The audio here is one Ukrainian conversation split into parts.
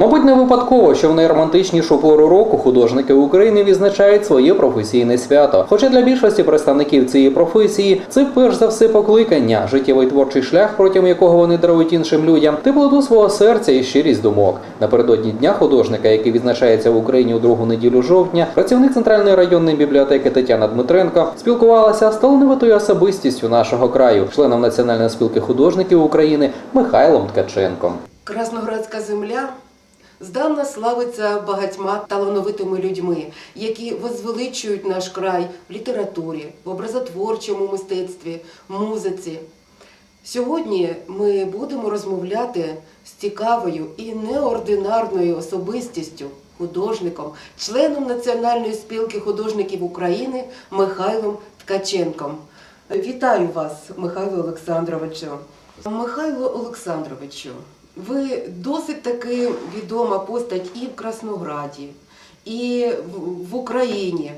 Мабуть, не випадково, що в найромантичнішу пору року художники України відзначають своє професійне свято. Хоча для більшості представників цієї професії це перш за все покликання, життєвий творчий шлях, протягом якого вони дарують іншим людям, теплоту свого серця і щирість думок. Напередодні дня художника, який відзначається в Україні у другу неділю жовтня, працівник центральної районної бібліотеки Тетяна Дмитренко спілкувалася з талановитою особистістю нашого краю, членом Національної спілки художників України Михайлом Ткаченком. Красноградська земля здавна славиться багатьма талановитими людьми, які возвеличують наш край в літературі, в образотворчому мистецтві, музиці. Сьогодні ми будемо розмовляти з цікавою і неординарною особистістю, художником, членом Національної спілки художників України Михайлом Ткаченком. Вітаю вас, Михайло Олександровичу. Михайло Олександровичу, ви досить таки відома постать і в Краснограді, і в- Україні.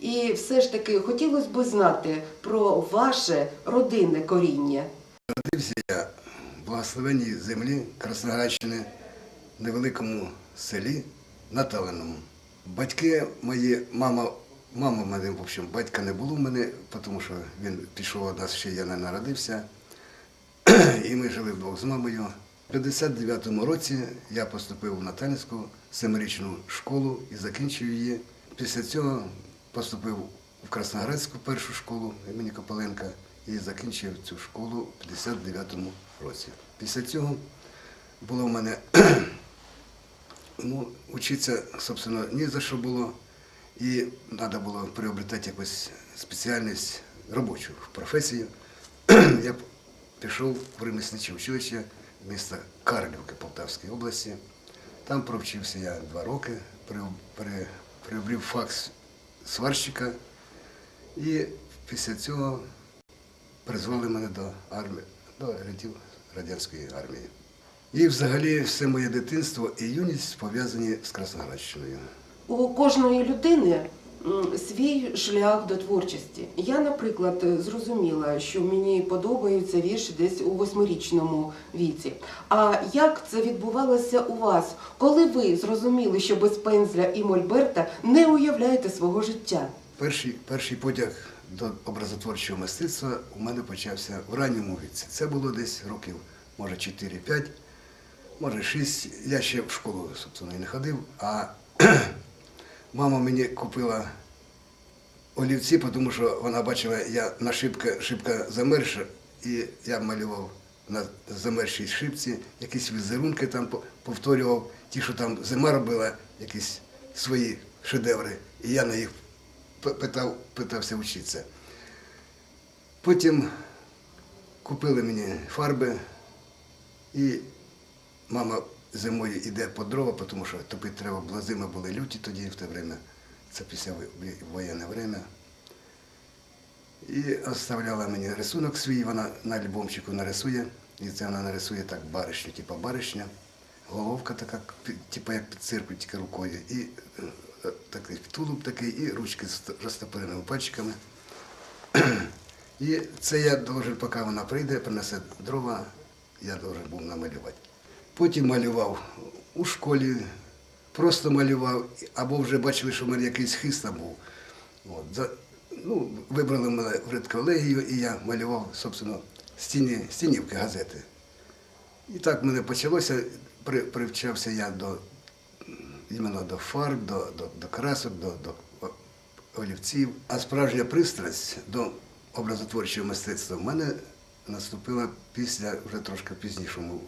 І все ж таки хотілося б знати про ваше родинне коріння. Народився я в благословенній землі Красноградщини, невеликому селі Наталеному. Батьки мої, мама, мама в мене, в общем, батька не було в мене, тому що він пішов від нас ще я не народився. І ми жили вдвох з мамою. У 59-му році я поступив в Наталінську семирічну школу і закінчив її. Після цього поступив в Красноградську першу школу імені Копаленка і закінчив цю школу в 59-му році. Після цього було в мене ну, учитися, собственно, ні за що було. І треба було приобретати якусь спеціальність робочу професію. Я пішов в ремісниче училище міста Карлівки Полтавської області. Там провчився я два роки, при, при, приобрів факс сварщика. І після цього призвали мене до армії, до рядів радянської армії. І взагалі все моє дитинство і юність пов'язані з Красноградщиною. У кожної людини свій шлях до творчості. Я, наприклад, зрозуміла, що мені подобаються вірші десь у восьмирічному віці. А як це відбувалося у вас, коли ви зрозуміли, що без пензля і мольберта не уявляєте свого життя? Перший, перший потяг до образотворчого мистецтва у мене почався в ранньому віці. Це було десь років, може, 4-5, може 6. Я ще в школу, собственно, і не ходив, а мама мені купила олівці, тому що вона бачила, я на шибка, шибка замерша, і я малював на замершій шибці, якісь візерунки там повторював, ті, що там зима робила, якісь свої шедеври, і я на їх питав, питався вчитися. Потім купили мені фарби, і мама зимою йде по дрова, тому що топити треба було зими були люті тоді в те время. Це після воєнне время. І оставляла мені рисунок свій, вона на альбомчику нарисує. І це вона нарисує так баришню, типу баришня. Головка така, типу як під циркуль, тільки рукою. І е, е, такий тулуб такий, і ручки з розтопиреними пальчиками. І це я должен, поки вона прийде, принесе дрова, я должен був намалювати. Потім малював у школі, просто малював, або вже бачили, що в мене якийсь хист там був. От, ну, вибрали мене в редколегію, і я малював, собственно, стіні, стінівки газети. І так в мене почалося, при, привчався я до, іменно до фарб, до, до, до красок, до, до олівців. А справжня пристрасть до образотворчого мистецтва в мене наступила після вже трошки пізнішому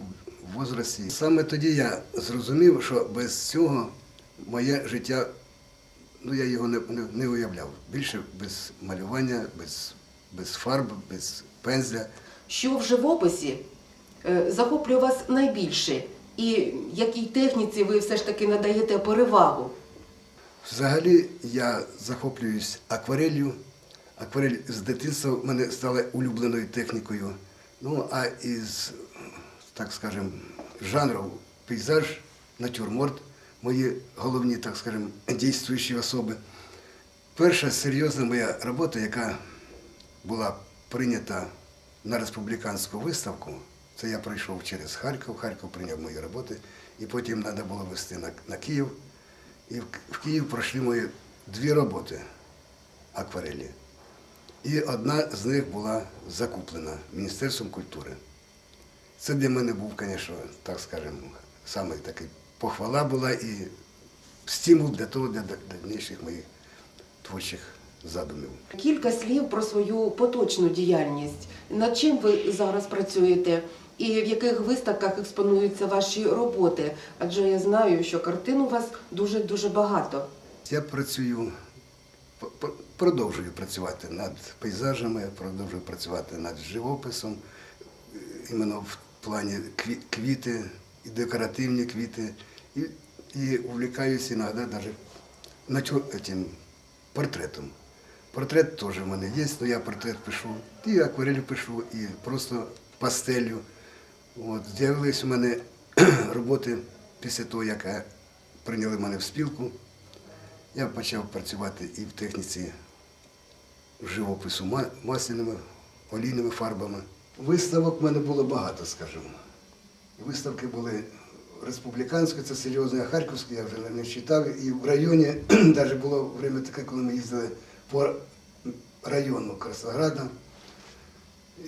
возрасті. Саме тоді я зрозумів, що без цього моє життя, ну я його не, не, не уявляв. Більше без малювання, без, без фарб, без пензля. Що в живописі е, захоплює вас найбільше? І якій техніці ви все ж таки надаєте перевагу? Взагалі я захоплююсь акварелью. Акварель з дитинства в мене стала улюбленою технікою. Ну, а із, так скажем, жанрів пейзаж, натюрморт, мої головні, так скажем, дійствуючі особи. Перша серйозна моя робота, яка була прийнята на республіканську виставку, Це я пройшов через Харків, Харків прийняв мої роботи, і потім треба було вести на, на Київ. І в, в Київ пройшли мої дві роботи акварелі. І одна з них була закуплена Міністерством культури. Це для мене був, звісно, так скажемо, саме такий похвала була і стимул для того, для дальніших моїх творчих задумів. Кілька слів про свою поточну діяльність. Над чим ви зараз працюєте? І в яких виставках експонуються ваші роботи? Адже я знаю, що картин у вас дуже дуже багато. Я працюю, продовжую працювати над пейзажами, продовжую працювати над живописом, е, іменно в плані квіти, і декоративні квіти. І, і увлікаюся іноді навіть портретом. Портрет теж в мене є, але я портрет пишу, і акварелью пишу, і просто пастелью. От, з'явились у мене роботи після того, як прийняли мене в спілку. Я почав працювати і в техніці живопису масляними, олійними фарбами. Виставок в мене було багато, скажімо. Виставки були республіканські, це серйозні, а харківські я вже не читав. І в районі навіть було время таке, коли ми їздили по району Краснограда.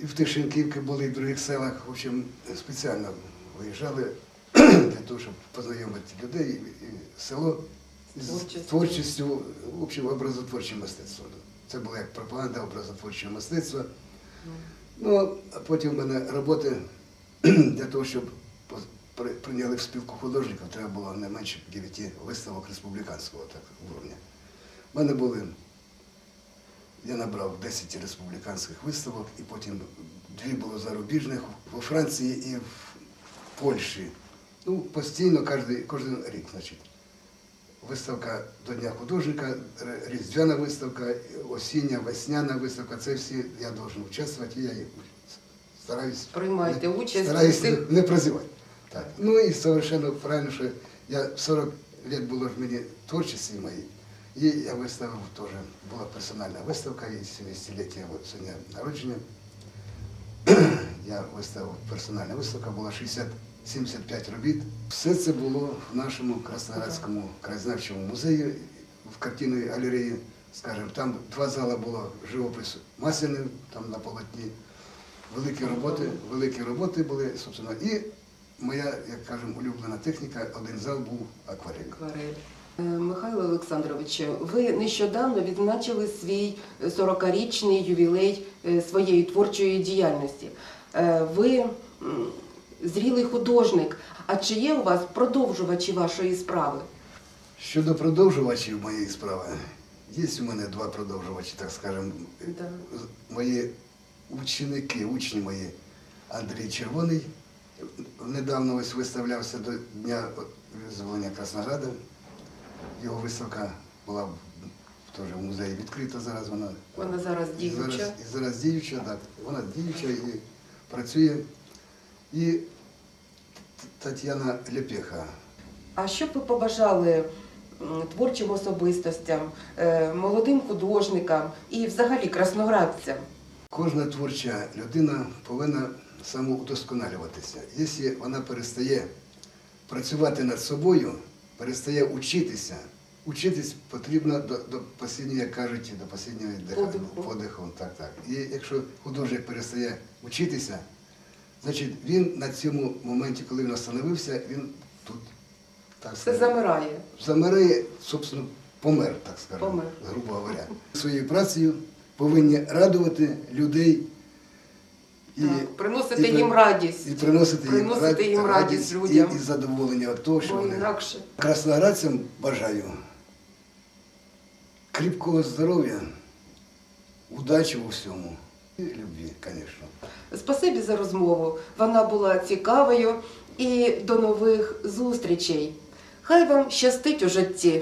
І в Тишинківці були, і в других селах. В общем, спеціально виїжджали для того, щоб познайомити людей і, село з Творчістю. творчістю, в общем, образотворче мистецтво. Це було як пропаганда образотворчого мистецтва. Ну, а потім в мене роботи для того, щоб прийняли в спілку художників, треба було не менше 9 виставок республіканського так, уровня. У мене були, я набрав 10 республіканських виставок, і потім дві було зарубіжних у Франції і в Польщі. Ну, постійно, кожен рік, значить. Виставка до Дня художника, р- різдвяна виставка, осіння, весняна виставка. Це всі я должен участвувати, і я їх стараюсь, Приймаєте не, участь стараюсь у не, цих- не прозівати. Так. Ну і совершенно правильно, що я 40 років було ж мені творчості моїй, і я виставив теж, була персональна виставка, і 70-ліття от сьогодні народження. Я виставив персональна виставка, була 60, 75 робіт. Все це було в нашому Красноградському краєзнавчому музеї, в картинній галереї, скажімо, там два зали було живопис масляний, там на полотні. Великі роботи, великі роботи були, собственно, і моя, як кажемо, улюблена техніка, один зал був акварель. Акварель. Е, Михайло Олександрович, ви нещодавно відзначили свій 40-річний ювілей е, своєї творчої діяльності. Е, Ви зрілий художник. А чи є у вас продовжувачі вашої справи? Щодо продовжувачів моєї справи, є у мене два продовжувачі, так скажемо, Да. мої ученики, учні мої, Андрій Червоний, недавно ось виставлявся до Дня визволення Краснограда. Його виставка була в- теж в музеї відкрита зараз. Вона Вона зараз і діюча. зараз, і зараз діюча, так. Вона діюча і працює. І Тетяна Лепеха. А що б ви побажали творчим особистостям, е, молодим художникам і взагалі красноградцям? Кожна творча людина повинна самоудосконалюватися. Якщо вона перестає працювати над собою, перестає учитися, учитись потрібно до, до останнього, як кажуть, до останнього Подиху. подиху. Так, так. І якщо художник перестає учитися, значить він на цьому моменті, коли він остановився, він тут так Все сказати, замирає. замирає, собственно, помер, так скажемо, Помер. грубо говоря. Своєю працею повинні радувати людей і, Так, приносити і їм радість. і приносити, Приносити їм, їм радість людям. і, і задоволення від того, що Бо вони інакше. красноградцям бажаю кріпкого здоров'я, удачі у всьому любві, звісно. Спасибі за розмову. Вона була цікавою і до нових зустрічей. Хай вам щастить у житті.